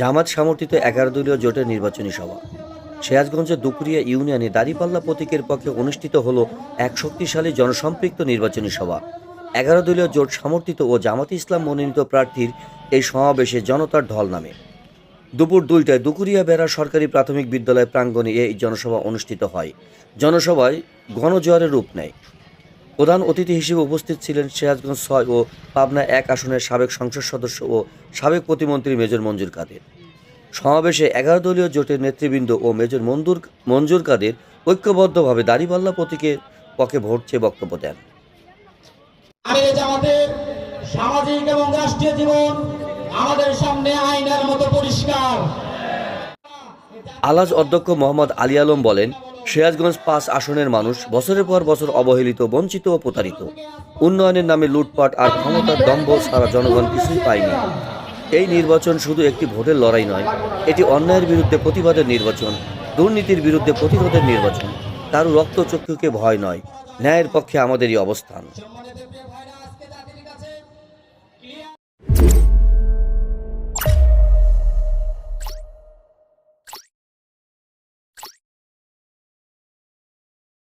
জামাত সমর্থিত এগারো দলীয় জোটের নির্বাচনী সভা। সিরাজগঞ্জের দুপুরিয়া ইউনিয়নে দাঁড়িপাল্লা প্রতীকের পক্ষে অনুষ্ঠিত হল এক শক্তিশালী জনসম্পৃক্ত নির্বাচনী সভা। এগারো দলীয় জোট সমর্থিত ও জামাত ইসলাম মনোনীত প্রার্থীর এই সমাবেশে জনতার ঢল নামে। দুপুর দুইটায় দুকুরিয়া বেড়া সরকারি প্রাথমিক বিদ্যালয় প্রাঙ্গণে এই জনসভা অনুষ্ঠিত হয়। জনসভায় গণজোয়ারের রূপ নেয়। প্রধান অতিথি হিসেবে উপস্থিত ছিলেন সিরাজগঞ্জ ছয় ও পাবনা এক আসনের সাবেক সংসদ সদস্য ও সাবেক প্রতিমন্ত্রী মেজর মঞ্জুর কাদের। সমাবেশে এগারো দলীয় জোটের নেতৃবৃন্দ ও মেজর মঞ্জুর মঞ্জুর কাদের ঐক্যবদ্ধভাবে দাড়িপাল্লা প্রতীকের পক্ষে ভোট চেয়ে বক্তব্য দেন। সামাজিক এবং রাষ্ট্রীয় জীবন আমাদের সামনে আইনের মতো পরিষ্কার। আলাজ অধ্যক্ষ মোহাম্মদ আলী আলম বলেন সিরাজগঞ্জ পাঁচ আসনের মানুষ বছরের পর বছর অবহেলিত, বঞ্চিত ও প্রতারিত। উন্নয়নের নামে লুটপাট আর ক্ষমতার দম্ভ ছাড়া জনগণ কিছুই পায়নি। এই নির্বাচন শুধু একটি ভোটের লড়াই নয়, এটি অন্যায়ের বিরুদ্ধে প্রতিবাদের নির্বাচন, দুর্নীতির বিরুদ্ধে প্রতিরোধের নির্বাচন। কারও রক্তচক্ষুকে ভয় নয়, ন্যায়ের পক্ষে আমাদেরই অবস্থান।